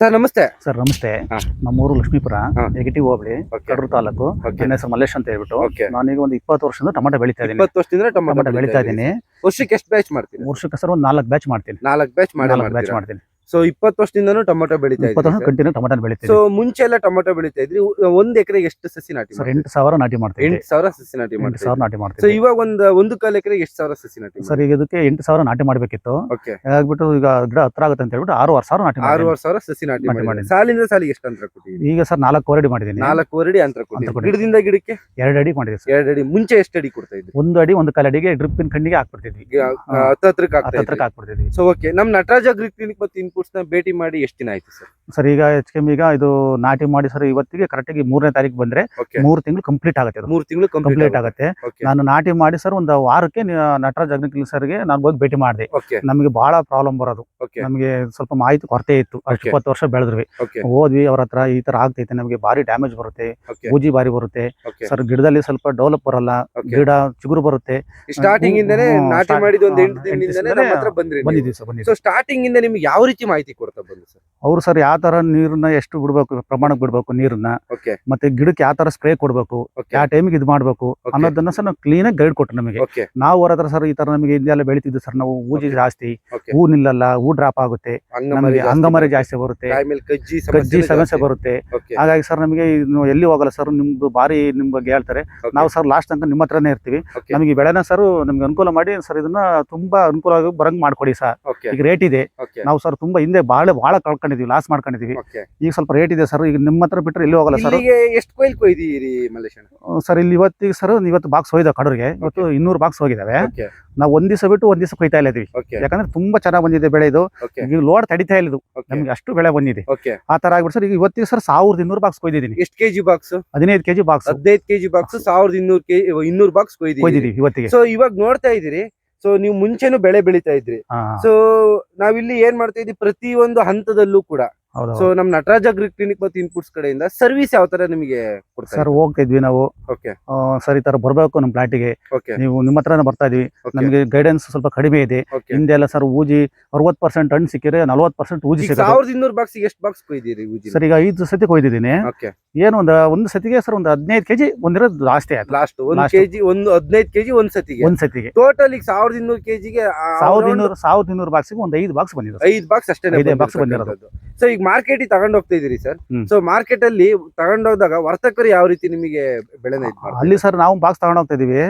Sir ನಮಸ್ತೆ. Sir ನಮಸ್ತೆ. ನಮ್ಮೂರು ಲಕ್ಷ್ಮೀಪುರ ನೆಗೆಟಿವ್ ಹೋಬಳಿ ಕಡೂರು ತಾಲೂಕು ನನ್ನ ಹೆಸರು ಮಲ್ಲೇಶ್ ಅಂತ ಹೇಳ್ಬಿಟ್ಟು ನಾನೀಗ ಒಂದು ಇಪ್ಪತ್ತು ವರ್ಷದಿಂದ ಟೊಮೆಟೊ ಬೆಳಿತಾ ಇದ್ದೀನಿ. ಇಪ್ಪತ್ತು ವರ್ಷದಿಂದ ಟೊಮೆಟೊ ಟೊಮೆಟೊ ಬೆಳಿತಾ ಇದ್ದೀನಿ. ವರ್ಷಕ್ಕೆ ಎಷ್ಟು ಬ್ಯಾಚ್ ಮಾಡ್ತೀನಿ ವರ್ಷಕ್ಕೆ ಸರ್ ಒಂದು ನಾಲ್ಕು ಬ್ಯಾಚ್ ಮಾಡ್ತೀನಿ. ನಾಲ್ಕು ಬ್ಯಾಚ್ ಮಾಡಿ ನಾಲ್ಕು ಬ್ಯಾಚ್ ಮಾಡ್ತೀನಿ. ಸೊ ಇಪ್ಪತ್ತು ವರ್ಷದಿಂದನೂ ಟೊಮೆಟೊ ಬೆಳಿತಾ ಇಪ್ಪತ್ತು ವರ್ಷ ಇದ್ದೀನಿ ಕಂಟಿನ್ಯೂ ಟೊಮೆಟೊ ಸೊ ಮುಂಚೆ ಎಲ್ಲ ಟೊಮೆಟೊ ಬೆಳಿತಾ ಇದ್ರಿ. ಒಂದ್ ಎಕರೆಗೆ ಎಷ್ಟು ಸಸಿ ನಾಟಿ ಸರ್ ಎಂಟು ಸಾವಿರ ನಾಟಿ ಮಾಡ್ತೀವಿ ಎಂಟು ಸಾವಿರ ಸಸಿ ನಾಟಿ ಮಾಡ್ತೀವಿ ಸಾವಿರ ನಾಟಿ ಸೊ ಮಾಡ್ತೀನಿ ಇವಾಗ ಒಂದ್ ಒಂದು ಕಾಲ ಎಕರೆಗೆ ಎಷ್ಟು ಸಾವಿರ ಸಸಿ ನಾಟಿ ಸರ್ ಈಗ ಇದಕ್ಕೆ ಎಂಟು ಸಾವಿರ ನಾಟಿ ಮಾಡಬೇಕಿತ್ತು. ಆಗ್ಬಿಟ್ಟು ಈಗ ಗಿಡ ಹತ್ರ ಆಗುತ್ತೆ ಅಂತ ಹೇಳ್ಬಿಟ್ಟು ಆರೂವರೆ ಸಾವಿರ ನಾಟಿ ಆರು ಆರೂವರೆ ಸಾವಿರ ಸಸಿ ನಾಟಿ ಮಾಡಿ ಸಾಲಿಂದ ಸಾಲಿಗೆ ಎಷ್ಟು ಅಂತರ ಕೊಟ್ಟಿದ್ದೀವಿ ಈಗ ಸರ್ ನಾಲ್ಕು ಅಡಿ ಮಾಡಿದ್ದೀನಿ. ನಾಲ್ಕು ಅಡಿ ಅಂತರ ಕೊಟ್ಟಿದ್ದೀವಿ. ಗಿಡದಿಂದ ಗಿಡಕ್ಕೆ? ಎರಡು ಅಡಿ ಮಾಡಿದೆ ಸರ್. ಎರಡು ಅಡಿ. ಮುಂಚೆ ಎಷ್ಟು ಅಡಿ ಕೊಡ್ತಾ ಇದ್ವಿ ಒಂದು ಅಡಿ ಒಂದು ಕಾಲು ಅಡಿಗೆ ಡ್ರಿಪ್ಪಿನ ಕಣ್ಣಿಗೆ ಹಾಕ್ಬಿಡ್ತಿದ್ವಿ. ಹತ್ರ ಹತ್ತು ಹತ್ರಕ್ಕೆ ಹತ್ತತ್ರಕ್ಕೆ ಹಾಕ್ಬಿಡ್ತಿದ್ವಿ. ಸೊ ಓಕೆ ನಮ್ ನಟರಾಜ ಅಗ್ರಿ ಕ್ಲಿನಿಕ್ ಮತ್ತೆ ಇನ್ಪುಟ್ಸ್ ನ ಭೇಟಿ ಮಾಡಿ ಎಷ್ಟು ದಿನ ಆಯ್ತು ಸರ್? ಸರ್ ಈಗ ಎಚ್ ಕಮ್ಮಿ ಈಗ ಇದು ನಾಟಿ ಮಾಡಿ ಸರ್ ಇವತ್ತಿಗೆ ಕರೆಕ್ಟಾಗಿ ಮೂರನೇ ತಾರೀಕು ಬಂದ್ರೆ ಮೂರು ತಿಂಗಳು ಕಂಪ್ಲೀಟ್ ಆಗುತ್ತೆ ಮೂರು ತಿಂಗಳು ಕಂಪ್ಲೀಟ್ ಆಗುತ್ತೆ. ನಾನು ನಾಟಿ ಮಾಡಿ ಸರ್ ಒಂದು ವಾರಕ್ಕೆ ನಟರಾಜ್ ಅಗ್ನಿಕಲ್ ಸರ್ಗೆ ನಾನು ಹೋಗಿ ಭೇಟಿ ಮಾಡಿದೆ. ನಮಗೆ ಬಹಳ ಪ್ರಾಬ್ಲಮ್ ಬರೋದು. ನಮಗೆ ಸ್ವಲ್ಪ ಮಾಹಿತಿ ಕೊರತೆ ಇತ್ತು. ಇಪ್ಪತ್ತು ವರ್ಷ ಬೆಳೆದ್ವಿ ಓಕೆ ಹೋದ್ವಿ ಅವ್ರ ಹತ್ರ ಈ ತರ ಆಗ್ತೈತೆ ನಮಗೆ ಭಾರಿ ಡ್ಯಾಮೇಜ್ ಬರುತ್ತೆ ಬೂಜಿ ಭಾರಿ ಬರುತ್ತೆ. ಸರ್ ಗಿಡದಲ್ಲಿ ಸ್ವಲ್ಪ ಡೆವಲಪ್ ಬರಲ್ಲ ಗಿಡ ಚಿಗುರು ಬರುತ್ತೆ. ಸ್ಟಾರ್ಟಿಂಗ್ ಇಂದನೇ ನಾಟಿ ಮಾಡಿದ ಒಂದು ಎಂಟು ದಿನದಿಂದನೇ ಬಂದಿದ್ದೀವಿ ಸರ್ ಬಂದಿದ್ದೀವಿ. ಸ್ಟಾರ್ಟಿಂಗ್ ಇಂದ ನಿಮ್ಗೆ ಯಾವ ರೀತಿ ಮಾಹಿತಿ ಕೊಡ್ತಾ ಬಂದು ಸರ್? ಅವ್ರು ಸರ್ ಯಾವ ತರ ನೀರನ್ನ ಎಷ್ಟು ಬಿಡ್ಬೇಕು ಪ್ರಮಾಣಕ್ಕೆ ಬಿಡ್ಬೇಕು ನೀರನ್ನ ಓಕೆ. ಮತ್ತೆ ಗಿಡಕ್ಕೆ ಯಾವ ತರ ಸ್ಪ್ರೇ ಕೊಡ್ಬೇಕು ಯಾವ ಟೈಮಿಗೆ ಇದು ಮಾಡ್ಬೇಕು Okay. ಅನ್ನೋದನ್ನ ಸರ್ ನಾವು ಕ್ಲೀನ್ ಆಗಿ ಗೈಡ್ ಕೊಟ್ಟರು ನಮಗೆ. ಓಕೆ. ನಾವು ಅವ್ರ ಹತ್ರ ಸರ್ ಈ ತರ ನಮಗೆ ಇದೆಲ್ಲ ಬೆಳಿತಿದ್ವಿ ಸರ್ ನಾವು ಊಜಿ Okay. ಜಾಸ್ತಿ ಓಕೆ. ಹೂ ನಿಲ್ಲಲ್ಲ ಹೂ ಡ್ರಾಪ್ ಆಗುತ್ತೆ ನಮಗೆ ಅಂಗಮರಿ ಜಾಸ್ತಿ ಬರುತ್ತೆ ಕಜ್ಜಿ ಸಮಸ್ಯೆ ಬರುತ್ತೆ. ಹಾಗಾಗಿ ಸರ್ ನಮಗೆ ಇನ್ನು ಎಲ್ಲಿ ಹೋಗಲ್ಲ ಸರ್ ನಿಮ್ದು ಬಾರಿ ನಿಮ್ ಬಗ್ಗೆ ಹೇಳ್ತಾರೆ. ನಾವು ಸರ್ ಲಾಸ್ಟ್ ತನಕ ನಿಮ್ಮ ಹತ್ರನೇ ಇರ್ತೀವಿ. ನಮಗೆ ಬೆಳೆನ ಸರ್ ನಮ್ಗೆ ಅನುಕೂಲ ಮಾಡಿ ಸರ್ ಇದನ್ನ ತುಂಬಾ ಅನುಕೂಲವಾಗಿ ಬರಂಗ್ ಮಾಡ್ಕೊಡಿ ಸರ್. ಈಗ ರೇಟ್ ಇದೆ. ನಾವು ಸರ್ ತುಂಬಾ ಹಿಂದೆ ಬಹಳ ಬಹಳ ಕಳ್ಕೊಂಡಿದೀವಿ ಲಾಸ್ ಮಾಡ್ಕೊಂಡಿದೀವಿ. ಈಗ ಸ್ವಲ್ಪ ರೇಟ್ ಇದೆ ಸರ್ ಈಗ ನಿಮ್ಮ ಹತ್ರ ಬಿಟ್ಟರೆ ಎಲ್ಲಿ ಹೋಗಲ್ಲ ಸರ್ ಎಷ್ಟು ಕೊಯ್ಲ್ ಕೊಯ್ದಿರಿ ಸರ್ ಇಲ್ಲಿ ಇವತ್ತಿಗೆ ಸರ್ ಇವತ್ತು ಬಾಕ್ಸ್ ಹೋಯ್ದಾವೆ ಕಡೂರಿಗೆ. ಇವತ್ತು ಇನ್ನೂರು ಬಾಕ್ಸ್ ಹೋಗಿದಾವೆ. ನಾವು ಒಂದ್ ದಿವಸ ಬಿಟ್ಟು ಒಂದ್ ದಿವಸ ಕೊಯ್ತಾ ಇಲ್ಲ ಇದೀವಿ. ಯಾಕಂದ್ರೆ ತುಂಬಾ ಚೆನ್ನಾಗಿ ಬಂದಿದೆ ಬೆಳೆ ಇದು. ಈಗ ಲೋಡ್ ತಡಿತಾ ಇಲ್ಲ ನಮ್ಗೆ ಅಷ್ಟು ಬೆಳೆ ಬಂದಿದೆ. ಆ ತರ ಆಗ್ಬಿಟ್ಟು ಸರ್ ಈಗ ಇವತ್ತಿಗೆ ಸರ್ ಸಾವಿರದ ಇನ್ನೂರು ಬಾಕ್ಸ್ ಕೊಯ್ದಿದ್ದೀನಿ. ಎಷ್ಟು ಕೆಜಿ ಬಾಕ್ಸ್ ಹದಿನೈದು ಕೆಜಿ ಬಾಕ್ಸ್ ಹದಿನೈದು ಕೆಜಿ ಬಾಕ್ಸ್ ಸಾವಿರದ ಇನ್ನೂರು ಇನ್ನೂರು ಬಾಕ್ಸ್ ಕೊಯ್ದಿದ್ದೀವಿ ಇವತ್ತಿಗೆ. ಸೊ ಇವಾಗ ನೋಡ್ತಾ ಇದೀರಿ ಸೊ ನೀವು ಮುಂಚೆನೂ ಬೆಳೆ ಬೆಳಿತಾ ಇದ್ರಿ. ಸೊ ನಾವಿಲ್ಲಿ ಏನ್ ಮಾಡ್ತಾ ಇದ್ವಿ ಪ್ರತಿ ಒಂದು ಹಂತದಲ್ಲೂ ಕೂಡ. ಸೊ ನಮ್ ನಟರಾಜ ಅಗ್ರಿ ಕ್ಲಿನಿಕ್ ಮತ್ತು ಇನ್ಪುಟ್ಸ್ ಕಡೆಯಿಂದ ಸರ್ವಿಸ್ ಯಾವ ತರ ನಿಮಗೆ ಸರ್ ಹೋಗ್ತಿದ್ವಿ ನಾವು. ಸರ್ ಈ ತರ ಬರ್ಬೇಕು ನಮ್ ಪ್ಲಾಟಿಗೆ ನೀವು ನಿಮ್ಮ ಹತ್ರನೇ ಬರ್ತಾ ಇದೀವಿ. ನಮಗೆ ಗೈಡೆನ್ಸ್ ಸ್ವಲ್ಪ ಕಡಿಮೆ ಇದೆ. ಹಿಂದೆ ಎಲ್ಲ ಸರ್ ಊಜಿ ಅರವತ್ ಪರ್ಸೆಂಟ್ ಹಣ್ಣು ಸಿಕ್ಕಿದ್ರೆ ನಲ್ವತ್ ಪರ್ಸೆಂಟ್ ಊಜಿ ಸಿಗುತ್ತೆ. ಸಾವಿರದ ಇನ್ನೂರು ಬಾಕ್ಸ್ ಎಷ್ಟು ಬಾಕ್ಸ್ ಕೊಯ್ದಿರಿ ಸರ್ ಈಗ ಐದು ಸತಿ ಕೊಯ್ದಿದ್ದೀನಿ. ಓಕೆ ಏನು ಒಂದು ಒಂದು ಸತಿಗೆ ಸರ್ ಒಂದು ಹದಿನೈದು ಕೆಜಿ ಒಂದಿರೋದು ಜಾಸ್ತಿ ಆಯ್ತು. ಲಾಸ್ಟ್ ಒಂದ್ Last. ಕೆಜಿ ಒಂದು ಹದಿನೈದು ಕೆಜಿ ಒಂದ್ ಸತಿಗೆ. ಒಂದ್ ಸತಿಗೆ. ಟೋಟಲ್ ಈಗ ಸಾವಿರದ ಇನ್ನೂರು ಕೆಜಿಗೆ ಸಾವಿರದ ಇನ್ನೂರು ಸಾವಿರದ ಇನ್ನೂರು ಬಾಕ್ಸ್ಗೆ ಒಂದು ಐದು ಬಾಕ್ಸ್ ಬಂದಿದೆ ಐದು ಬಾಕ್ಸ್ ಅಷ್ಟೇ ಐದೇ box ಬಂದಿರೋದು. ಸೊ ಈಗ ಮಾರ್ಕೆಟ್ ತಗೊಂಡ್ ಹೋಗ್ತಾ ಇದೀರಿ ಸರ್. ಹ್ಮ್. ಸೊ ಮಾರ್ಕೆಟ್ ಅಲ್ಲಿ ತಗೊಂಡೋದಾಗ ವರ್ತಕರು ಯಾವ ರೀತಿ ನಿಮಗೆ ಬೆಳೆನ ಇದ್ ಮಾಡ್ತಾರೆ? ಅಲ್ಲಿ ಸರ್ ನಾವು ಬಾಕ್ಸ್ ತಗೊಂಡ್ ಹೋಗ್ತಾ ಇದೀವಿ.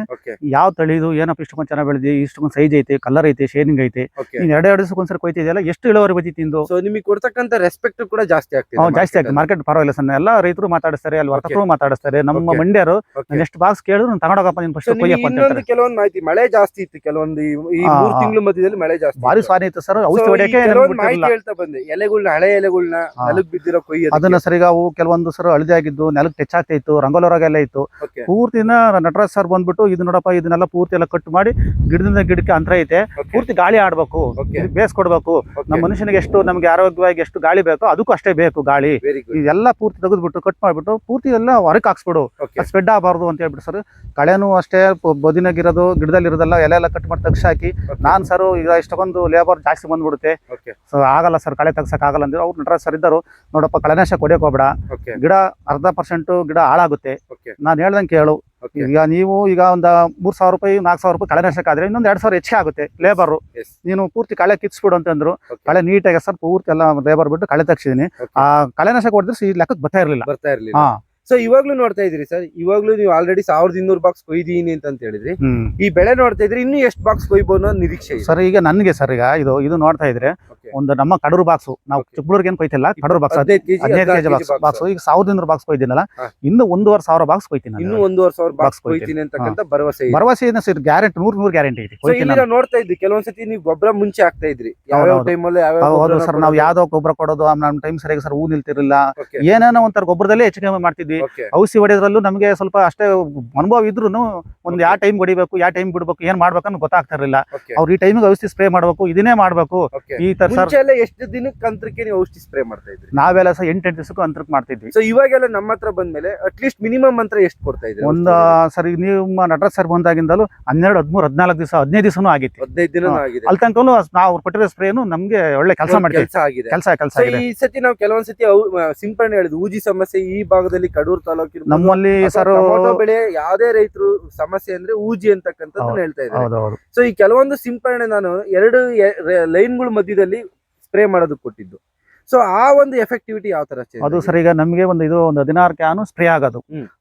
ಯಾವ ತಳಿದು ಏನಪ್ಪ ಇಷ್ಟೊಂದು ಚೆನ್ನಾಗಿ ಬೆಳೆದಿ ಇಷ್ಟೊಂದು ಸೈಜ್ ಐತೆ ಕಲರ್ ಐತೆ ಶೇನಿಂಗ್ ಐತೆ. ನೀನ್ ಎರಡು ಎರಡು ದಿವಸಕ್ಕೊಂದ್ಸರಿ ಕೊಯ್ತಿದೆಯಲ್ಲ ಎಷ್ಟು ಇಳುವರಿ ಬತ್ತಿ ತಿಂದು? ಸೊ ನಿಮಗೆ ಕೊಡ್ತಕ್ಕಂತ ರೆಸ್ಪೆಕ್ಟ್ ಕೂಡ ಜಾಸ್ತಿ ಆಗ್ತಿದೆ ಜಾಸ್ತಿ market ಆಗ್ತದೆ. ಮಾರ್ಕೆಟ್ ಪರವಾಗಿಲ್ಲ ಸರ್. ಎಲ್ಲ ರೈತರು ಮಾತಾಡಿಸ್ತಾರೆ ಅಲ್ಲಿ ವರ್ತಕರು ಮಾತಾಡಿಸ್ತಾರೆ. ನಮ್ಮ. ಮಂಡ್ಯರು. ಎಷ್ಟು ಬಾಕ್ಸ್ ಕೇಳಿದ್ರು ನಾನು ತಗೊಂಡೋಗಪ್ಪ ನೀನು ಫಸ್ಟ್ ಕೊಯ್ಯಪ್ಪ ಅಂತ ಇನ್ನೊಂದು ಕೆಲವೊಂದು ಮಾಹಿತಿ ಮಳೆ ಜಾಸ್ತಿ ಇತ್ತು ಕೆಲವೊಂದು ಈ- ಮೂರು. ತಿಂಗಳು ಮಧ್ಯದಲ್ಲಿ ಮಳೆ ಜಾಸ್ತಿ ಭಾರಿ ಸಾರಿ ಇತ್ತು ಸರ್. ಔಷಧಿ ಹೊಡೆಯಕ್ಕೆ ಕೆಲವೊಂದು ಮಾಹಿತಿ ಹೇಳ್ತಾ ಬಂದೆ. ಎಲೆಗಳ್ನ ಹಳೆ ಎಲೆಗಳನ್ನ. ನೆಲಕ್ ಬಿದ್ದಿರೋ ಕೊಯ್ಯ ಅದನ್ನ ಸರಿಗಾವು ಅವು ಕೆಲವೊಂದು ಸರ್ ಹಳದಿ ಆಗಿದ್ದು ನೆಲಕ್ ಟೆಚ್ ಆಗ್ತಾ ಇತ್ತು ರಂಗೋಲರಾಗ ಎಲ್ಲ ಇತ್ತು. ಪೂರ್ತಿನ ನಟರಾಜ್ ಸರ್ ಬಂದ್ಬಿಟ್ಟು ಇದು ನೋಡಪ್ಪ ಇದನ್ನೆಲ್ಲ ಪೂರ್ತಿ ಎಲ್ಲ ಕಟ್ ಮಾಡಿ ಗಿಡದಿಂದ ಗಿಡಕ್ಕೆ ಅಂತರ ಐತೆ. ಪೂರ್ತಿ ಗಾಳಿ ಆಡ್ಬೇಕು. ಬೇಸ್ ಕೊಡ್ಬೇಕು. ನಮ್ಮ ಮನುಷ್ಯನಿಗೆ ಎಷ್ಟು ನಮ್ಗೆ ಆರೋಗ್ಯವಾಗಿ ಎಷ್ಟು ಗಾಳಿ ಬೇಕೋ ಅದಕ್ಕೂ ಅಷ್ಟೇ ಬೇಕು ಗಾಳಿ. ಇದೆಲ್ಲ ಪೂರ್ತಿ ತೆಗೆದ್ಬಿಟ್ಟು ಕಟ್ ಮಾಡ್ಬಿಟ್ಟು ಪೂರ್ತಿ ಎಲ್ಲ ಹೊರಗೆ ಹಾಕ್ಸ್ಬಿಡು. ಸ್ಪ್ರೆಡ್ ಆಗಬಾರ್ದು ಅಂತ ಹೇಳ್ಬಿಟ್ಟು ಸರ್ ಕಳೆನೂ ಅಷ್ಟೇ ಬದಿನಾಗಿರೋದು ಗಿಡದಲ್ಲಿ ಇರೋದಲ್ಲ ಎಲೆ ಎಲ್ಲ ಕಟ್ ಮಾಡಿ ತಗ್ಸಿ ಹಾಕಿ ನಾನು ಸರ್ ಈಗ ಇಷ್ಟೊಂದು ಲೇಬರ್ ಜಾಸ್ತಿ ಬಂದ್ಬಿಡುತ್ತೆ. ಸೊ ಆಗಲ್ಲ ಸರ್ ಕಳೆ ತೆಗ್ಸಕ್ ಆಗಲ್ಲ ಅಂದ್ರೆ ಅವ್ರು ನಟರಾಜ್ ಸರ್ ಇದ್ದರು. ನೋಡಪ್ಪ ಕಳೆನಾಶ ಕೊಡಕ್ಕೆ ಹೋಗ್ಬೇಡ. ಗಿಡ ಅರ್ಧ ಪರ್ಸೆಂಟ್ ಗಿಡ ಹಾಳಾಗುತ್ತೆ. ನಾನು ಹೇಳ್ದಂಗೆ ಕೇಳು. ಈಗ ನೀವು ಈಗ ಒಂದು ಮೂರ್ ಸಾವಿರ ರೂಪಾಯಿ ನಾಲ್ಕು ಸಾವಿರ ರೂಪಾಯಿ ಕಳೆನಾಶಕ ಆದ್ರೆ ಇನ್ನೊಂದು ಎರಡ್ ಸಾವಿರ ಹೆಚ್ಚಿಗೆ ಆಗುತ್ತೆ ಲೇಬರ್ ನೀನು ಪೂರ್ತಿ ಕಳೆ ಕಿತ್ಸ್ಬಿಡು ಅಂತಂದ್ರು ಕಳೆ ನೀಟಾಗಿ ಸರ್ ಪೂರ್ತಿ ಎಲ್ಲ ಲೇಬರ್ ಬಿಟ್ಟು ಕಳೆ ತಗ್ಸಿದೀನಿ. ಆ ಕಳೆ ಕಳೆನಾಶಕ ಹೊಡೆದ್ರೆ ಈ ಲೆಕ್ಕಕ್ಕೆ ಬರ್ತಾ ಇರಲಿಲ್ಲ. ಬರ್ತಾ ಇರಲಿಲ್ಲ. ಹಾ. ಸೊ ಇವಾಗ್ಲೂ ನೋಡ್ತಾ ಇದ್ರಿ ಸರ್ ಇವಾಗ್ಲೂ ನೀವು ಆಲ್ರೆಡಿ ಸಾವಿರದ ಇನ್ನೂರು ಬಾಕ್ಸ್ ಕೊಯ್ದೀನಿ ಅಂತ ಹೇಳಿದ್ರಿ. ಈ ಬೆಳೆ ನೋಡ್ತಾ ಇದ್ರಿ ಇನ್ನು ಎಷ್ಟು ಬಾಕ್ಸ್ ಕೊಯ್ಬೋದು ಅನ್ನೋ ನಿರೀಕ್ಷೆ ಸರ್ ಈಗ ನನ್ಗೆ ಸರ್ ಈಗ ಇದು ಇದು ನೋಡ್ತಾ ಇದ್ರೆ. ಒಂದು ನಮ್ಮ ಕಡೂರು ಬಾಕ್ಸ್ ನಾವು. ಚಿಕ್ಕಬಳ್ಳೂರಿಗೆ ಏನು ಕೊಯ್ತಿಲ್ಲ ಕಡೂರು ಬಾಕ್ಸ್ ಹದಿನೈದು ಕೆಜಿ ಬಾಕ್ಸ್ ಬಾಕ್ಸ್ ಈಗ ಸಾವಿರದ ಇನ್ನೂರು ಬಾಕ್ಸ್ ಕೊಯ್ದಿನಲ್ಲ. ಇನ್ನು ಒಂದೂವರೆ ಸಾವಿರ ಬಾಕ್ಸ್ ಕೊಯ್ತೀನಿ ಇನ್ನು ನಾನು. ಒಂದೂವರೆ ಸಾವಿರ ಬಾಕ್ಸ್ ಕೊಯ್ತೀನಿ. ಅಂತ ಅಂತಕ್ಕಂಥ ಭರವಸೆ ಭರವಸೆ ಇದೆ ಸರ್ ಗ್ಯಾರಂಟಿ ನೂರ್ ನೂರ್ ಗ್ಯಾರಂಟಿ ಇದೆ. ನೋಡ್ತಾ ಇದ್ವಿ ಕೆಲವೊಂದ್ಸತಿ ನೀವು ಗೊಬ್ಬರ ಮುಂಚೆ ಆಗ್ತಾ ಇದ್ರಿ. ಯಾವ. ಟೈಮಲ್ಲಿ ಹೌದು. ಯಾವ್ಯಾವ ಸರ್ ನಾವು ಯಾವ್ದೋ ಗೊಬ್ಬರ ಕೊಡೋದು ನಮ್ಮ ಟೈಮ್ ಸರಿಯಾಗಿ ಸರ್ ಹೂ ನಿಲ್ತಿರ್ಲಿಲ್ಲ. ಏನೇನೋ ಒಂಥರ ಗೊಬ್ಬರದಲ್ಲೇ ಹೆಚ್ಚು ಕಮ್ಮಿ ಮಾಡ್ತಿದ್ವಿ. ಔಷಧಿ ಹೊಡೆಯೋದ್ರಲ್ಲೂ ನಮಗೆ ಸ್ವಲ್ಪ ಅಷ್ಟೇ ಅನುಭವ ಇದ್ರು ಒಂದು ಯಾವ ಟೈಮ್ ಹೊಡಿಬೇಕು ಯಾವ ಟೈಮ್ ಬಿಡ್ಬೇಕು ಏನ್ ಮಾಡ್ಬೇಕನ್ನು ಗೊತ್ತಾಗ್ತಾ ಇರಲಿಲ್ಲ ಅವ್ರು ಈ ಟೈಮಿಗೆ ಔಷಧಿ ಸ್ಪ್ರೇ ಮಾಡ್ಬೇಕು ಇದನ್ನೇ ಮಾಡ್ಬೇಕು. ಈ ತರ ಎಷ್ಟು ದಿನಕ್ಕೆ ಅಂತರಕ್ಕೆ ನೀವು ಔಷಧಿ ಸ್ಪ್ರೇ ಮಾಡ್ತಾ ಇದ್ರಿ? ನಾವೆಲ್ಲ ಸಹ ಎಂಟು ಎಂಟು ದಿವಸಕ್ಕೂ ಅಂತರಕ್ಕೆ ಮಾಡ್ತಿದ್ವಿ. ಸೊ ಇವಾಗೆಲ್ಲ ನಮ್ಮ ಹತ್ರ ಬಂದ್ಮೇಲೆ ಅಟ್ಲೀಸ್ಟ್ ಮಿನಿಮಮ್ ಅಂತ ಎಷ್ಟು ಕೊಡ್ತಾ ಇದ್ರಿ ಒಂದು ಸರಿ ನಿಮ್ಮ ನಟರಾಜ್ ಸರ್ ಬಂದಾಗಿಂದಲೂ ಹನ್ನೆರಡು ಹದಿಮೂರು ಹದಿನಾಲ್ಕು ದಿವಸ ಹದಿನೈದು ದಿವಸನೂ ಆಗಿತ್ತು. ಹದಿನೈದು ದಿನ ಆಗಿದೆ. ಅಲ್ಲಿ ತನಕ ನಾವು ಕೊಟ್ಟಿರೋ ಸ್ಪ್ರೇನು ನಮಗೆ ಒಳ್ಳೆ ಕೆಲಸ ಮಾಡಿ ಕೆಲಸ ಆಗಿದೆ. ಕೆಲಸ ಕೆಲಸ ಈ ಸತಿ ನಾವು ಕೆಲವೊಂದ್ಸತಿ ಸಿಂಪರಣೆ ಹೇಳಿದ್ವಿ. ಊಜಿ ಸಮಸ್ಯೆ ಈ ಭಾಗದಲ್ಲಿ ಕಡೂರು ತಾಲೂಕಿನ ನಮ್ಮಲ್ಲಿ ಸರ್ ಟೊಮೊಟೊ ಬೆಳೆ ಯಾವ್ದೇ ರೈತರು ಸಮಸ್ಯೆ ಅಂದ್ರೆ ಊಜಿ ಅಂತಕ್ಕಂಥದ್ದು. ಹೇಳ್ತಾ ಇದ್ದಾರೆ ಸೊ ಈ ಕೆಲವೊಂದು ಸಿಂಪರಣೆ ನಾನು ಎರಡು ಲೈನ್ ಲೈನ್ಗಳ ಮಧ್ಯದಲ್ಲಿ ಸ್ಪ್ರೇ ಮಾಡೋದಕ್ಕೆ ಕೊಟ್ಟಿದ್ದು ಸೊ ಆ ಒಂದು ಎಫೆಕ್ಟಿವಿಟಿ ಯಾವ ತರ ಅದು? ಸರ್ ಈಗ ನಮಗೆ ಒಂದು ಇದು ಒಂದು ಹದಿನಾರು ಕ್ಯಾನು ಸ್ಪ್ರೇ ಆಗೋದು.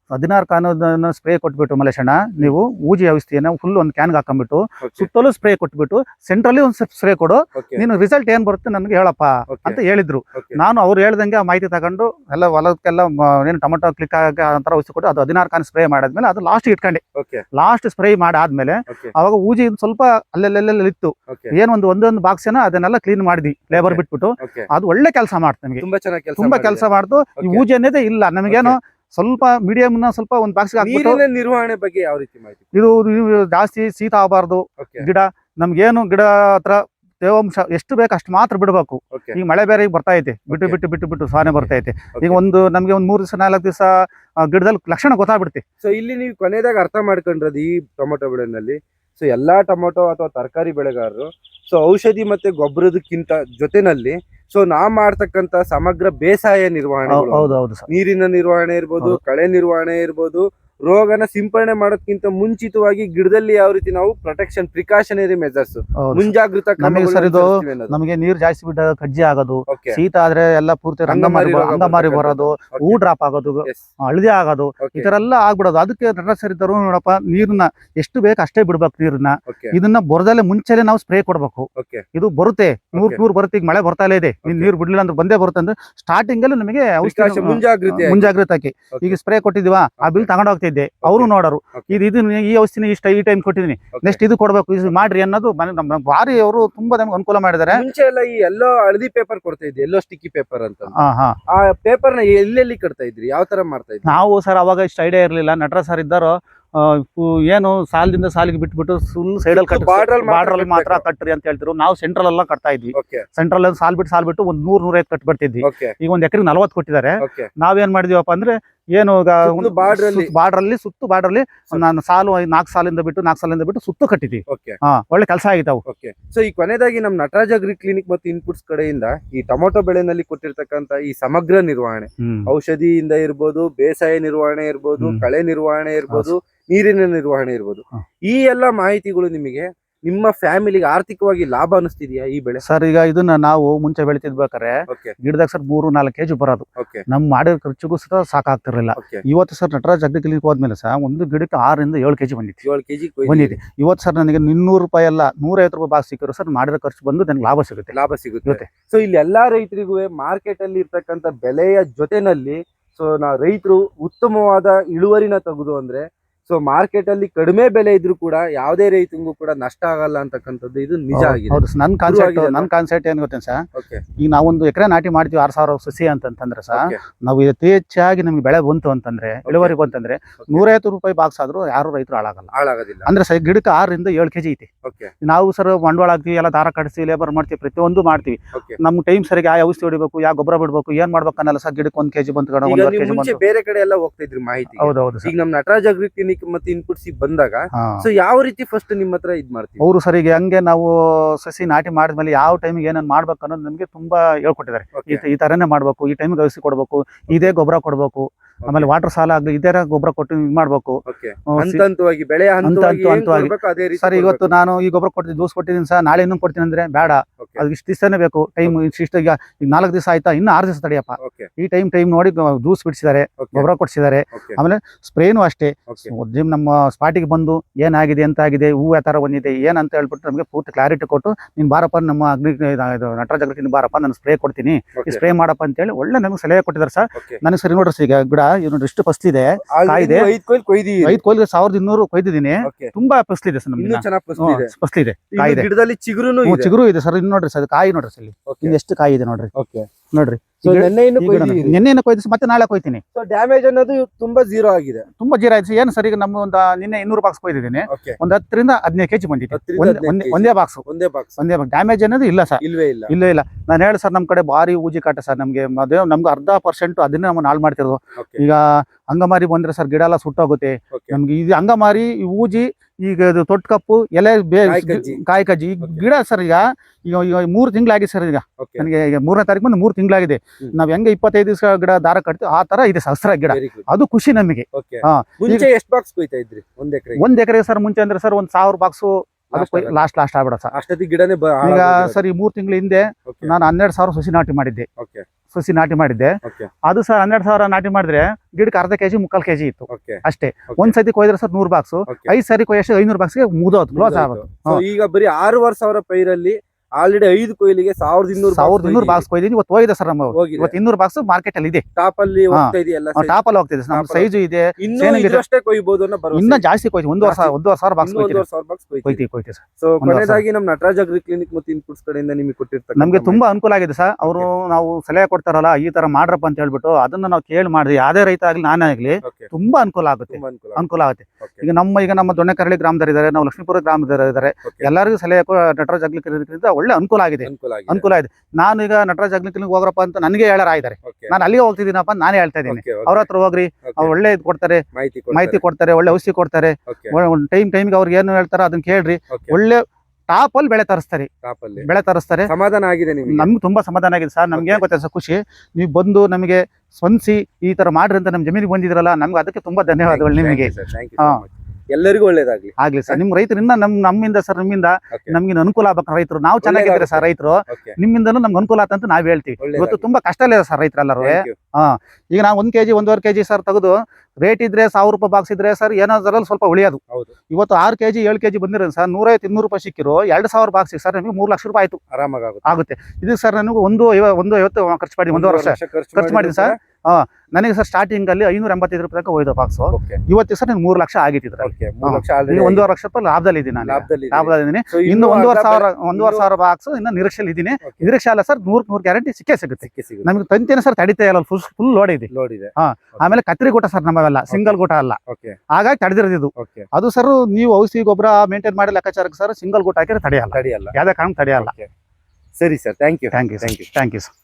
ಹದಿನಾರು ಕಾನೂನು ಸ್ಪ್ರೇ ಕೊಟ್ಬಿಟ್ಟು ಮಲೇಶಣ್ಣ ನೀವು ಊಜಿ ಔಷಧಿಯನ್ನ ಫುಲ್ ಒಂದು ಕ್ಯಾನ್ಗೆ ಹಾಕೊಂಡ್ಬಿಟ್ಟು ಸುತ್ತಲೂ ಸ್ಪ್ರೇ ಕೊಟ್ಬಿಟ್ಟು ಸೆಂಟ್ರಲ್ಲಿ ಒಂದು ಸ್ಪ್ರೇ ಕೊಡು ನೀನು ರಿಸಲ್ಟ್ ಏನ್ ಬರುತ್ತೆ ನನಗೆ ಹೇಳಪ್ಪ ಅಂತ ಹೇಳಿದ್ರು. ನಾನು ಅವ್ರು ಹೇಳ್ದಂಗೆ ಆ ಮಾಹಿತಿ ತಗೊಂಡು ಎಲ್ಲ ಹೊಲಕ್ಕೆಲ್ಲ ಏನು ಟೊಮೆಟೊ ಕ್ಲಿಕ್ ಆಗ ಅಂತರ ಔಷಧಿ ಕೊಟ್ಟು ಅದು ಹದಿನಾರು ಕಾನ್ ಸ್ಪ್ರೇ ಮಾಡಿದ್ಮೇಲೆ ಅದು ಲಾಸ್ಟ್ ಇಟ್ಕೊಂಡೆ. ಲಾಸ್ಟ್ ಸ್ಪ್ರೇ ಮಾಡಾದ್ಮೇಲೆ ಅವಾಗ ಊಜಿ ಸ್ವಲ್ಪ ಅಲ್ಲೆಲ್ಲೆಲ್ಲ ಇತ್ತು. ಏನು ಒಂದು ಒಂದೊಂದು ಬಾಕ್ಸ್ ಏನೋ ಅದನ್ನೆಲ್ಲ ಕ್ಲೀನ್ ಮಾಡಿದ್ವಿ ಲೇಬರ್ ಬಿಟ್ಬಿಟ್ಟು. ಅದು ಒಳ್ಳೆ ಕೆಲಸ ಮಾಡ್ತು ನಮಗೆ ತುಂಬಾ ಕೆಲಸ ತುಂಬಾ ಕೆಲಸ ಮಾಡ್ತು. ಈ. ಊಜಿ ಅನ್ನೋದೇ ಇಲ್ಲ. ನಮಗೇನು ಸ್ವಲ್ಪ ಮೀಡಿಯಂ ನ ಸ್ವಲ್ಪ ಒಂದು ಬಾಕ್ಸ್ ಹಾಕ್ಬಿಟ್ಟು ನೀರಿನ ನಿರ್ವಹಣೆ ಬಗ್ಗೆ ಯಾವ ರೀತಿ ಮಾಹಿತಿ ಇದು ಇದು ಜಾಸ್ತಿ ಶೀತ ಆಗಬಾರ್ದು ಗಿಡ ಗಿಡ ನಮ್ಗೇನು ಗಿಡ ಹತ್ರ ತೇವಾಂಶ ಎಷ್ಟು ಬೇಕು ಅಷ್ಟು ಮಾತ್ರ ಬಿಡಬೇಕು. ಈಗ ಮಳೆ ಬೇರೆ ಈಗ ಬರ್ತಾ ಐತೆ ಬಿಟ್ಟು Okay. ಬಿಟ್ಟು ಬಿಟ್ಟು ಬಿಟ್ಟು ಸಾನೆ ಬರ್ತಾ ಐತೆ. ಈಗ ಒಂದು ನಮಗೆ ಒಂದು ಮೂರ್ ದಿವಸ ನಾಲ್ಕು ದಿವಸ ಗಿಡದಲ್ಲಿ ಲಕ್ಷಣ ಗೊತ್ತಾಗ್ಬಿಡ್ತಿ. ಸೊ ಇಲ್ಲಿ ನೀವು ಕೊನೆದಾಗ ಅರ್ಥ ಮಾಡ್ಕೊಂಡ್ರದು ಈ ಟೊಮೊಟೊ ಬೆಳೆನಲ್ಲಿ. ಸೊ ಎಲ್ಲಾ ಟೊಮೊಟೊ ಅಥವಾ ತರಕಾರಿ ಬೆಳೆಗಾರರು ಸೊ ಔಷಧಿ ಮತ್ತೆ ಗೊಬ್ಬರದಕ್ಕಿಂತ ಜೊತೆನಲ್ಲಿ ಸೊ ನಾ ಮಾಡ್ತಕ್ಕಂತ ಸಮಗ್ರ ಬೇಸಾಯ ನಿರ್ವಹಣೆ ಹೌದು ಸರ್. ನೀರಿನ ನಿರ್ವಹಣೆ ಇರ್ಬೋದು ಕಳೆ ನಿರ್ವಹಣೆ ಇರ್ಬೋದು ರೋಗನ ಸಿಂಪರಣೆ ಮಾಡೋದ್ಕಿಂತ ಮುಂಚಿತವಾಗಿ ಗಿಡದಲ್ಲಿ ಯಾವ ರೀತಿ ನಾವು ಪ್ರೊಟೆಕ್ಷನ್ ಪ್ರಿಕಾಷನರಿ ಮೆಜರ್ಸ್ ಮುಂಜಾಗ್ರತಾ ನಮಗೆ ನೀರ್ ಜಾಸ್ತಿ ಬಿಟ್ಟಾಗ ಕಜ್ಜಿ ಆಗೋದು ಶೀತ ಆದ್ರೆ ಎಲ್ಲ ಪೂರ್ತಿ ರಂಗಮಾರಿ ರಂಗಮಾರಿ ಬರೋದು ಹೂ ಡ್ರಾಪ್ ಆಗೋದು ಹಳದಿ ಆಗೋದು ಈ ತರ ಎಲ್ಲ ಆಗ್ಬಿಡೋದು. ಅದಕ್ಕೆ ನಟಸರಿದ್ದರು ನೋಡಪ್ಪ ನೀರ್ನ ಎಷ್ಟು ಬೇಕು ಅಷ್ಟೇ ಬಿಡ್ಬೇಕು ನೀರ್ನ ಇದನ್ನ ಬರದಲ್ಲೇ ಮುಂಚೆನೆ ನಾವು ಸ್ಪ್ರೇ ಕೊಡ್ಬೇಕು. ಇದು ಬರುತ್ತೆ ನೂರ್. ನೂರ್ ಬರುತ್ತೆ ಈಗ ಮಳೆ ಬರ್ತಾ ಇದೆ. ನೀರು ಬಿಡ್ಲಿಲ್ಲ ಅಂದ್ರೆ ಬಂದೇ ಬರುತ್ತೆ ಅಂದ್ರೆ ಸ್ಟಾರ್ಟಿಂಗ್ ಅಲ್ಲಿ ನಮಗೆ ಮುಂಜಾಗ್ರತೆ. ಮುಂಜಾಗ್ರತೆ ಹಾಕಿ ಈಗ ಸ್ಪ್ರೇ ಕೊಟ್ಟಿದೀವಾ ಆ ಬಿಲ್ ತಗೊಂಡ್ ಹೋಗ್ತಿದ್ದೆ ಅವರು ನೋಡರು. ಇದು ಇದು ಈ ಔಷಧಿನ ಇಷ್ಟ ಈ ಟೈಮ್ ಕೊಟ್ಟಿದ್ದೀನಿ. ನೆಕ್ಸ್ಟ್ ಇದು ಕೊಡಬೇಕು. ಇದು ಮಾಡ್ರಿ ಅನ್ನೋದು ಮನೆ- ನಮ್ಮ ಭಾರಿ ಅವರು ತುಂಬಾ ನಮ್ಗೆ ಅನುಕೂಲ ಮಾಡಿದ್ದಾರೆ. ಮುಂಚೆ ಎಲ್ಲ ಈ ಎಲ್ಲೋ ಹಳದಿ ಪೇಪರ್ ಕೊಡ್ತಾ ಇದ್ದೆ ಎಲ್ಲೋ ಸ್ಟಿಕ್ಕಿ ಪೇಪರ್ ಅಂತ. ಆ ಪೇಪರ್ನ ಎಲ್ಲೆಲ್ಲಿ ಕಟ್ತಾ ಇದ್ರಿ? ಯಾವ ತರ ಮಾಡ್ತಾ ಇದ್ರಿ? ನಾವು ಸರ್ ಅವಾಗ ಇಷ್ಟ ಐಡಿಯಾ ಇರಲಿಲ್ಲ. ನಟರ ಸರ್ ಇದ್ದಾರೋ ಏನು ಸಾಲದಿಂದ ಸಾಲಿಗೆ ಬಿಟ್ಬಿಟ್ಟು ಫುಲ್ ಸೈಡ್ ಕಟ್ ಬಾರ್ಡರ್ ಅಲ್ಲಿ ಮಾತ್ರ ಕಟ್ಟ್ರಿ ಅಂತ ಹೇಳ್ತಿರು ನಾವು ಸೆಂಟ್ರಲ್ ಎಲ್ಲ ಕಟ್ತಾ ಇದ್ವಿ. ಸೆಂಟ್ರಲ್ ಸಾಲ್ ಬಿಟ್ಟು ಸಾಲ್ ಬಿಟ್ಟು ಒಂದ್ ನೂರ್ ನೂರೈದು ಕಟ್ ಬಿಡ್ತಿದ್ವಿ ಓಕೆ ಈಗ ಒಂದ್ ಎಕರೆಗೆ ನಲ್ವತ್ತು ಕೊಟ್ಟಿದ್ದಾರೆ. ನಾವೇನ್ ಮಾಡಿದೀವಪ್ಪ ಅಂದ್ರೆ ಏನು ಅಲ್ಲಿ. ಬಾರ್ಡರ್ ಅಲ್ಲಿ ಸುತ್ತು ಬಾರ್ಡರ್ ಅಲ್ಲಿ ನಾನು ಸಾಲು ನಾಲ್ಕ್ ಸಾಲಿಂದ ಬಿಟ್ಟು ನಾಲ್ಕು ಸಾಲಿಂದ ಬಿಟ್ಟು ಸುತ್ತು ಕಟ್ಟಿದೀವಿ ಓಕೆ. ಒಳ್ಳೆ ಕೆಲಸ ಆಗಿತ್ತು ಓಕೆ. ಸೊ ಈ ಕೊನೆದಾಗಿ ನಮ್ಮ ನಟರಾಜ್ ಅಗ್ರಿ ಕ್ಲಿನಿಕ್ ಮತ್ತು ಇನ್ಪುಟ್ಸ್ ಕಡೆಯಿಂದ ಈ ಟೊಮೊಟೊ ಬೆಳೆನಲ್ಲಿ ಕೊಟ್ಟಿರ್ತಕ್ಕಂತ ಈ ಸಮಗ್ರ ನಿರ್ವಹಣೆ ಔಷಧಿಯಿಂದ ಇರ್ಬೋದು ಬೇಸಾಯ ನಿರ್ವಹಣೆ ಇರ್ಬೋದು ಕಳೆ ನಿರ್ವಹಣೆ ಇರ್ಬೋದು ನೀರಿನ ನಿರ್ವಹಣೆ ಇರ್ಬೋದು. ಈ ಎಲ್ಲ ಮಾಹಿತಿಗಳು ನಿಮಗೆ ನಿಮ್ಮ ಫ್ಯಾಮಿಲಿಗೆ ಆರ್ಥಿಕವಾಗಿ ಲಾಭ ಅನಿಸ್ತಿದ್ಯಾ ಈ ಬೆಳೆ? ಸರ್ ಈಗ ಇದನ್ನ ನಾವು ಮುಂಚೆ ಬೆಳಿತಿದ್ಬೇಕಾರೆ ಓಕೆ ಗಿಡದಾಗ ಸರ್ ಮೂರು ನಾಲ್ಕು ಕೆಜಿ ಬರೋದು. ಓಕೆ ನಮ್ ಮಾಡಿರೋ ಖರ್ಚಿಗೂ ಸಹ ಸಾಕಾಗ್ತಿರ್ಲಿಲ್ಲ. ಓಕೆ ಇವತ್ತು ಸರ್ ನಟರಾಜ್ ಅಗ್ರಿ ಕ್ಲಿನಿಕ್ ಹೋದ್ಮೇಲೆ ಸರ್ ಒಂದು ಗಿಡಕ್ಕೆ ಆರರಿಂದ ಏಳು ಕೆಜಿ ಬಂದಿತ್ತು. ಏಳು ಕೆಜಿ ಬಂದಿದೆ. ಇವತ್ತು ಸರ್ ನನಗೆ ಇನ್ನೂರು ರೂಪಾಯಿ ಅಲ್ಲ ನೂರೈವತ್ತು ರೂಪಾಯಿ ಬಾಕ್ಸ್ ಸಿಕ್ಕರು ಸರ್ ಮಾಡಿರೋ ಖರ್ಚು ಬಂದು ನನಗೆ ಲಾಭ ಸಿಗುತ್ತೆ. ಲಾಭ ಸಿಗುತ್ತೆ. ಸೊ ಇಲ್ಲಿ ಎಲ್ಲಾ ರೈತರಿಗೂ ಮಾರ್ಕೆಟ್ ಅಲ್ಲಿ ಇರ್ತಕ್ಕಂಥ ಬೆಲೆಯ ಜೊತೆನಲ್ಲಿ ಸೊ ನಾ ರೈತರು ಉತ್ತಮವಾದ ಇಳುವರಿನ ತೆಗೆದು ಅಂದ್ರೆ ಸೊ ಮಾರ್ಕೆಟ್ ಅಲ್ಲಿ ಕಡಿಮೆ ಬೆಲೆ ಇದ್ರು ಕೂಡ ಯಾವುದೇ ರೈತಂಗೂ ಕೂಡ ನಷ್ಟ ಆಗಲ್ಲ ಅಂತಕ್ಕಂಥದ್ದು ಇದು ನಿಜ ಆಗಿದೆ. ಹೌದು. ನನ್ನ ಕಾನ್ಸೆಪ್ಟ್? ನನ್ನ ಕಾನ್ಸೆಪ್ಟ್ ಏನ್ ಗೊತ್ತೇನು ಸರ್? ಈಗ ನಾವೊಂದು ಎಕರೆ ನಾಟಿ ಮಾಡ್ತೀವಿ ಆರ್ ಸಾವಿರ ಸಸಿ ಅಂತಂತಂದ್ರೆ ಸರ್ ನಾವು ಅತಿ ಹೆಚ್ಚಾಗಿ ನಮ್ಗೆ ಬೆಳೆ ಬಂತು ಅಂತಂದ್ರೆ ಇಳುವರಿ ಬಂತಂದ್ರೆ ನೂರೈವತ್ತು ರೂಪಾಯಿ ಬಾಕ್ಸ್ ಆದ್ರೂ ಯಾರು ರೈತರು ಹಾಳಾಗಲ್ಲ. ಹಾಳಾಗೋದಿಲ್ಲ. ಅಂದ್ರೆ ಸರ್ ಗಿಡಕ್ಕೆ ಆರರಿಂದ ಏಳು ಕೆಜಿ ಐತಿ. ನಾವು ಸರ್ ಬಂಡವಾಳ ಹಾಕ್ತಿವಿ ಎಲ್ಲ ದಾರ ಕಡಿಸಿ ಲೇಬರ್ ಮಾಡ್ತೀವಿ ಪ್ರತಿಯೊಂದು ಮಾಡ್ತೀವಿ. ನಮ್ ಟೈಮ್ ಸರಿಗೆ ಯಾವ ಔಷಧಿ ಹೊಡಿಬೇಕು ಯಾವ ಗೊಬ್ಬರ ಬಿಡಬೇಕು ಏನ್ ಮಾಡ್ಬೇಕನ್ನಲ್ಲ ಸರ್ ಗಿಡಕ್ಕೆ ಒಂದ್ ಕೆಜಿ ಬಂತು ಬೇರೆ ಕಡೆ ಎಲ್ಲ ಹೋಗ್ತಾ ಇದ್ರಿ ಮಾಹಿತಿ ಹೌದೌದು ಹೌದು ಈಗ ನಮ್ ನಟರಾಜ್ ಅಗ್ರಿ ಕ್ಲಿನಿಕ್ ಮತ್ತೆ ಇನ್ಪುಟ್ಸ್ ಬಂದಾಗ ಹಾ. ಸೊ ಯಾವ ರೀತಿ ಫಸ್ಟ್ ನಿಮ್ಮ ಹತ್ರ ಇದ್ ಮಾಡ್ತೀವಿ ಅವರು ಸರ್ ಈಗ ಹಂಗೆ ನಾವು ಸಸಿ ನಾಟಿ ಮಾಡಿದ್ಮೇಲೆ ಯಾವ ಟೈಮಿಗೆ ಏನನ್ ಮಾಡ್ಬೇಕು ಅನ್ನೋದು ನಮಗೆ ತುಂಬಾ ಹೇಳ್ಕೊಟ್ಟಿದ್ದಾರೆ. ಈ ಈ ತರನೇ ಮಾಡ್ಬೇಕು ಈ ಟೈಮಿಗೆ ಔಷಧಿ ಕೊಡ್ಬೇಕು ಇದೇ ಗೊಬ್ಬರ ಕೊಡ್ಬೇಕು. ಆಮೇಲೆ ವಾಟರ್ ಸಾಲ ಆಗ್ಲಿ ಇದೇ ಗೊಬ್ಬರ ಕೊಟ್ಟು ಇದು ಮಾಡ್ಬೇಕು. ಹಂತವಾಗಿ ಹಂತ ಹಂತವಾಗಿ. ಸರ್ ಇವತ್ತು ನಾನು ಈ ಗೊಬ್ಬರ ಕೊಡ್ತೀನಿ ಜ್ಯೂಸ್ ಕೊಟ್ಟಿದ್ದೀನಿ ಸರ್ ನಾಳೆ ಇನ್ನೂ ಕೊಡ್ತೀನಿ ಅಂದ್ರೆ ಬೇಡ. ಅದಕ್ಕೆ ಅದು ಇಷ್ಟು ದಿವಸನೇ ಬೇಕು. ಟೈಮ್ ಇಷ್ಟ ಈಗ ಈಗ ನಾಲ್ಕು ದಿವಸ ಆಯ್ತಾ ಇನ್ನು ಆರು ದಿವಸ ತಡೆಯಪ್ಪ. ಈ ಟೈಮ್ ಟೈಮ್ ನೋಡಿ ಜ್ಯೂಸ್ ಬಿಡಿಸಿದ್ದಾರೆ ಗೊಬ್ಬರ ಕೊಡಿಸಿದ್ದಾರೆ. ಆಮೇಲೆ ಸ್ಪ್ರೇನು ಅಷ್ಟೇ. ನಮ್ಮ ಸ್ಪಾಟಿಗೆ ಬಂದು ಏನಾಗಿದೆ ಅಂತ ಆಗಿದೆ ಹೂವು ಯಾವ ಥರ ಬಂದಿದೆ ಏನಂತ ಹೇಳ್ಬಿಟ್ಟು ನಮಗೆ ಪೂರ್ತಿ ಕ್ಲಾರಿಟಿ ಕೊಟ್ಟು ನೀನು ಬಾರಪ್ಪ ನಮ್ಮ ಅಗ್ನಿ ನಟರಾಜ್ ಅಗ್ರಿ ಬಾರಪ್ಪ ನಾನು ಸ್ಪ್ರೇ ಕೊಡ್ತೀನಿ. ಸ್ಪ್ರೇ ಮಾಡಪ್ಪ ಅಂತೇಳಿ ಒಳ್ಳೆ ನಮ್ಗೆ ಸಲಹೆ ಕೊಟ್ಟಿದ್ದಾರೆ ಸರ್. ನನಗೆ ಸರಿ ನೋಡ್ರಿ ಈಗ ಗಿಡ ಇನ್ನು ಎಷ್ಟು ಫಸ್ಲಿದೆ ಇದೆ ಕಾಯ್ದೆ. ಐದ್ ಕೊಯ್ಲು. ಐದು ಕೋಲಿಗೆ ಸಾವಿರದ ಇನ್ನೂರು ಕೊಯ್ದಿದ್ದೀನಿ. ತುಂಬಾ ಇದೆ ಸರ್ ನಮ್ಗೆ ಫಸಲಿದೆ ಇನ್ನು. ಕಾಯಿದೆ ಗಿಡದಲ್ಲಿ ಚಿಗುರುನು ಇದೆ. ಚಿಗುರು ಇದೆ ಸರ್. ಇನ್ನು ನೋಡ್ರಿ ಸರ್ ಕಾಯಿ ನೋಡ್ರಿ ಸರ್ ಇಲ್ಲಿ. ಎಷ್ಟು ಕಾಯಿ ಇದೆ ನೋಡ್ರಿ. ಓಕೆ. ನೋಡ್ರಿ. ನಿನ್ನೆ ಕೊಯ್ದಿದ್ದೀರಿ? ಕೊಯ್ದು ಮತ್ತೆ ನಾಳೆ ಕೊಯ್ತೀನಿ. ಸೊ ಡ್ಯಾಮೇಜ್ ಅನ್ನೋದು ತುಂಬಾ ಜೀರೋ ಆಗಿದೆ. ತುಂಬಾ ಜೀರ ಆಯ್ತು. ಏನು ಸರ್ ಈಗ ನಮ್ಮ ಒಂದು ನಿನ್ನೆ ಇನ್ನೂರು ಬಾಕ್ಸ್ ಕೊಯ್ದಿದ್ದೀನಿ. ಓಕೆ ಒಂದ್ ಹತ್ತರಿಂದ ಹದಿನೈದು ಕೆಜಿ ಬಂದಿದೆ. ಹತ್ತರಿಂದ ಒಂದೇ- ಹದಿನೈದು ಒಂದೇ kg. ಒಂದೇ ಬಾಕ್ಸ್ ಒಂದೇ ಬಾಕ್ಸ್ ಒಂದೇ ಬಾಕ್ಸ್ ಡ್ಯಾಮೇಜ್ ಅನ್ನೋದು ಇಲ್ಲ ಸರ್. ಇಲ್ವೇ ಇಲ್ಲ. ಇಲ್ಲ ಇಲ್ಲ. ನಾನು ಹೇಳಿ ಸರ್ ನಮ್ಮ ಕಡೆ ಭಾರಿ ಊಜಿ ಕಾಟ ಸರ್. ನಮಗೆ ಅದೇ ನಮ್ಗೆ ಅರ್ಧ ಪರ್ಸೆಂಟ್ ಅದನ್ನೇ ನಾವು ಹಾಳು ಮಾಡ್ತಿರೋದು. ಈಗ ಅಂಗಮಾರಿ ಬಂದ್ರೆ ಸರ್ ಗಿಡ ಎಲ್ಲ ಸುಟ್ಟೋಗುತ್ತೆ. ನಮ್ಗೆ ಇದು ಅಂಗಮಾರಿ ಈ ಊಜಿ ಈಗ ಇದು ತೊಟ್ಟು ಕಪ್ಪು ಎಲೆ ಬೇ ಕಾಯಿ ಕಜ್ಜಿ. ಈಗ ಗಿಡ ಸರ್ ಈಗ ಈಗ ಮೂರು ತಿಂಗಳಾಗಿದೆ ಸರ್ ಈಗ. ನನಗೆ ಈಗ ಮೂರನೇ ತಾರೀಕು ಬಂದು ಮೂರು ತಿಂಗಳಾಗಿದೆ. ನಾವು ಹೆಂಗೆ ಇಪ್ಪತ್ತೈದು ದಿವಸ ಗಿಡ ದಾರ ಕಟ್ತೀವಿ ಆ ತರ ಇದೆ ಸಹಸ್ರ ಗಿಡ. ಅದು ಖುಷಿ ನಮಗೆ. ಎಷ್ಟು ಬಾಕ್ಸ್ ಕೊಯ್ತಾ ಇದ್ರಿ? ಒಂದ್ ಎಕರೆ ಒಂದ್ ಸರ್ ಮುಂಚೆ ಅಂದ್ರೆ ಸರ್ ಒಂದ್ ಸಾವಿರ ಬಾಕ್ಸು ಅದು ಲಾಸ್ಟ್ ಲಾಸ್ಟ್ ಆಗ್ಬಿಡ ಸರ್. ಈಗ ಸರ್ ಈ ಮೂರ್ ತಿಂಗಳ ಹಿಂದೆ. ನಾನು ಹನ್ನೆರಡು ಸಾವಿರ ಸಸಿ ನಾಟಿ ಮಾಡಿದ್ದೆ. ಸಸಿ ನಾಟಿ ಮಾಡಿದ್ದೆ. ಅದು ಸರ್ ಹನ್ನೆರಡು ಸಾವಿರ ನಾಟಿ ಮಾಡಿದ್ರೆ ಗಿಡಕ್ಕೆ ಅರ್ಧ ಕೆಜಿ ಮುಕ್ಕಾಲ್ ಕೆಜಿ ಇತ್ತು. ಅಷ್ಟೇ. ಒಂದ್ ಸತಿ ಕೊಯ್ದ್ರೆ ಸರ್ ನೂರ್ ಬಾಕ್ಸ್ ಐದ್ ಸರಿ ಕೊಯ್ಯಷ್ಟು ಐನೂರು ಬಾಕ್ಸ್ಗೆ ಮುಗಿದೋದು ಕ್ಲೋಸ್ ಆಗೋದು. ಸೊ ಈಗ ಬರೀ ಆರೂವರೆ ಸಾವಿರ ಪೈರಲ್ಲಿ ಆಲ್ರೆಡಿ ಐದು ಕೊಯ್ಲಿಗೆ ಸಾವಿರದ ಇನ್ನೂರು ಸಾವಿರದ ಇನ್ನೂರು ಬಾಕ್ಸ್ ಕೊಯ್ದಿನಿ ಇವತ್ತು ಹೋಗಿದೆ ಸರ್ ನಮ್ಮ ಇವತ್ತು ಇನ್ನೂರು ಬಾಕ್ಸ್ ಮಾರ್ಕೆಟ್ ಅಲ್ಲಿ ಇದೆ. ಟಾಪ್ ಅಲ್ಲಿ ಹೋಗ್ತಾ ಇದೆಯಲ್ಲ size? ಟಾಪ್ ಅಲ್ಲಿ ಹೋಗ್ತಿದೆ ನಮ್ಮ ಸೈಜ್ ಇದೆ. ಇನ್ನೂ ಸೇನಿಗೆ ಇದೆ. ಇದ್ರಷ್ಟೇ ಕೊಯ್ಬೋದು ಇನ್ನ ಜಾಸ್ತಿ ಕೊಯ್ತೀವಿ ಒಂದು ಸಾವಿರ ಒಂದೂವರೆ ಸಾವಿರ ಬಾಕ್ಸ್ ಕೊಯ್ತೀವಿ ಒಂದೂವರೆ ಸಾವಿರ ಬಾಕ್ಸ್ ಕೊಯ್ತೀವಿ ಸರ್. ಸೊ ಕೊನೆಯದಾಗಿ ನಮ್ಮ ನಟರಾಜ್ ಅಗ್ರಿ ಕ್ಲಿನಿಕ್ ಮತ್ತು ಇನ್ಪುಟ್ಸ್ ಕಡೆಯಿಂದ ನಿಮಗೆ ಕೊಟ್ಟಿರ್ತಾರೆ ನಮಗೆ ತುಂಬಾ ಅನುಕೂಲ ಆಗಿದೆ ಸರ್. ಅವರು ನಾವು ಸಲಹೆ ಕೊಡ್ತಾರಲ್ಲ ಈ ತರ ಮಾಡ್ರಪ್ಪ ಅಂತ ಹೇಳ್ಬಿಟ್ಟು ಅದನ್ನ ನಾವು ಕೇಳಿ ಮಾಡಿದ್ವಿ. ಯಾವ್ದೇ ರೈತ ಆಗ್ಲಿ ನಾನೇ ಆಗ್ಲಿ ತುಂಬಾ ಅನುಕೂಲ ಆಗುತ್ತೆ. ಅನುಕೂಲ ಆಗುತ್ತೆ. ಈಗ ನಮ್ಮ ಈಗ ನಮ್ಮ ದೊಣ್ಣೆಕರಳಿ ಕರಳಿ ಇದ್ದಾರೆ ನಾವು ಲಕ್ಷ್ಮೀಪುರ ಗ್ರಾಮದವರು ಇದ್ದಾರೆ ಎಲ್ಲರಿಗೂ ಸಲಹೆ ಕೊ- ಕ್ಲಿನಿಕ್ ಅಗ್ಲಿಕರಿಂದ ಒಳ್ಳೆ ಅನುಕೂಲ ಆಗಿದೆ. ಅನುಕೂಲ ಆಗಿದೆ. ಅನುಕೂಲ ಇದೆ ನಾನು ಈಗ ನಟರಾಜ್ ಅಗ್ಲಿಕಲಿಗೆ ಹೋಗ್ರಪ್ಪ ಅಂತ ನನಗೆ ಹೇಳರ ಇದ್ದಾರೆ ನಾನು ಅಲ್ಲಿಗೆ ಹೋಗ್ತಿದ್ದೀನಪ್ಪ ನಾನು ಹೇಳ್ತಾ ಇದ್ದೀನಿ. ಅವ್ರ ಹತ್ರ ಹೋಗ್ರಿ. ಅವ್ರು ಒಳ್ಳೆ ಇದು ಕೊಡ್ತಾರೆ ಮಾಹಿತಿ ಕೊಡ್ತಾರೆ. ಒಳ್ಳೆ ಔಷಧಿ ಕೊಡ್ತಾರೆ. ಟೈಮ್ ಟೈಮ್ಗೆ ಅವ್ರಿಗೆ ಏನು ಹೇಳ್ತಾರೋ ಅದನ್ನ ಕೇಳ್ರಿ. ಒಳ್ಳೆ ಟಾಪ್ ಅಲ್ಲಿ ಬೆಳೆ ತರಿಸ್ತಾರೆ. ಬೆಳೆ ತರಿಸ್ತಾರೆ. ಸಮಾಧಾನ ಆಗಿದೆ ನಿಮಗೆ? ತುಂಬಾ ಸಮಾಧಾನ ಆಗಿದೆ ಸರ್. ನಮ್ಗೆ ಏನ್ ಗೊತ್ತಾ ಸರ್ ಖುಷಿ. ನೀವು ಬಂದು ನಮಗೆ ಸ್ವಂಸಿ ಈ ತರ ಮಾಡ್ರಿ ಅಂತ ನಮ್ಮ ಜಮೀನಿಗೆ ಬಂದಿದ್ರಲ್ಲ ನಮ್ಗೆ ಅದಕ್ಕೆ ತುಂಬಾ ಧನ್ಯವಾದಗಳು ನಿಮಗೆ. ಹಾ. ಎಲ್ಲರಿಗೂ ಒಳ್ಳೇದಾಗ್ಲಿ. ಆಗ್ಲಿ ಸರ್ ನಿಮ್ ರೈತರಿಂದ ನಮ್ ನಮ್ಮಿಂದ ಸರ್ ನಿಮ್ಮಿಂದ ನಮ್ಗೆ ಅನುಕೂಲ ಆಗ್ಬೇಕು ರೈತರು. ನಾವು ಚೆನ್ನಾಗಿದ್ರೆ ಸರ್ ರೈತರು. ನಿಮ್ಮಿಂದನೂ ನಮ್ಗೆ ಅನುಕೂಲ ಆತಂತ ನಾವ್ ಹೇಳ್ತೀವಿ. ಇವತ್ತು ತುಂಬಾ ಕಷ್ಟ ಇಲ್ಲ ಸರ್ ರೈತರೆಲ್ಲರೂ. ಹಾ ಈಗ ನಾವು ಒಂದ್ ಕೆಜಿ ಒಂದೂವರೆ ಕೆಜಿ ಸರ್ ತೆಗೆದು ರೇಟ್ ಇದ್ರೆ ಸಾವಿರ ರೂಪಾಯಿ ಬಾಕ್ಸ್ ಇದ್ರೆ ಸರ್ ಏನಾದ್ರಲ್ಲಿ ಸ್ವಲ್ಪ ಉಳಿಯೋದು. ಇವತ್ತು ಆರು ಕೆಜಿ ಏಳು ಕೆಜಿ ಬಂದಿರೋದು ಸರ್ ನೂರೈವತ್ತು ಇನ್ನೂರು ರೂಪಾಯಿ ಸಿಕ್ಕಿರೋ ಎರಡು ಸಾವಿರ ಬಾಕ್ಸ್ ಸರ್ ನಿಮಗೆ ಮೂರು ಲಕ್ಷ ರೂಪಾಯಿ ಆಯ್ತು. ಆರಾಮಾಗಿ ಆಗುತ್ತೆ. ಇದು ಸರ್ ನನಗೆ ಒಂದು ಒಂದು ಐವತ್ತು ಖರ್ಚು ಮಾಡಿ ಒಂದು ವರ್ಷ ಖರ್ಚು ಖರ್ಚು ಸರ್ ಸರ್ ನನಗೆ ಸರ್ ಸ್ಟಾರ್ಟಿಂಗ್ ಅಲ್ಲಿ ಐನೂರ ಎಂಬತ್ತೈದು ರೂಪಾಯಿ ಹೋಯ್ತು ಬಾಕ್ಸ್ ಇವತ್ತು ಸರ್ ನಿಮ್ಗೆ ಮೂರು ಲಕ್ಷ ಆಗಿತ್ತಿದ್ರೆ ಒಂದೂವರೆ ಲಕ್ಷ ರೂಪಾಯಿ ಲಾಭದಲ್ಲಿ ಇದ್ದೀನಿ ನಾನು ಲಾಭದಲ್ಲಿ ಇದೆ. ಲಾಭದಲ್ಲಿ ಇನ್ನು ಒಂದೂವರೆ ಸಾವಿರ ಒಂದೂವರೆ ಸಾವಿರ ಬಾಕ್ಸ್ ಇನ್ನು ನಿರೀಕ್ಷೆಯಲ್ಲಿ ಇದ್ದೀನಿ. ನಿರೀಕ್ಷೆ ಅಲ್ಲ ಸರ್ ನೂರ್ ನೂರ್ ಗ್ಯಾರಂಟಿ ಸಿಕ್ಕೇ ಸಿಗುತ್ತೆ. ನಮಗೆ ತಂತಿನ ಸರ್ ತಡಿತಾ ಇಲ್ಲ ಫುಲ್ ಫುಲ್ ಲೋಡ್ ಇದೆ. ಲೋಡ್ ಇದೆ. ಆಮೇಲೆ ಕತ್ರಿ ಕೊಟ್ಟ ಸರ್ ನಮ್ಮವೆಲ್ಲ ಸಿಂಗಲ್ ಗೂಟ ಅಲ್ಲ. ಓಕೆ ಹಾಗಾಗಿ ತಡೆದಿರೋದು ಓಕೆ ಅದು ಸರ್ ನೀವು ಔಷಧಿ ಗೊಬ್ಬರ ಮೇಂಟೈನ್ ಮಾಡಿ ಲೆಕ್ಕಾಚಾರಕ್ಕೆ ಸರ್ ಸಿಂಗಲ್ ಗೂಟ ಹಾಕಿದ್ರೆ ತಡೆಯಲ್ಲ. ತಡೆಯಲ್ಲ. ಯಾವ್ದೇ ಕಾರಣ ತಡೆಯಲ್ಲ. ಸರಿ sir thank you thank you thank you thank you sir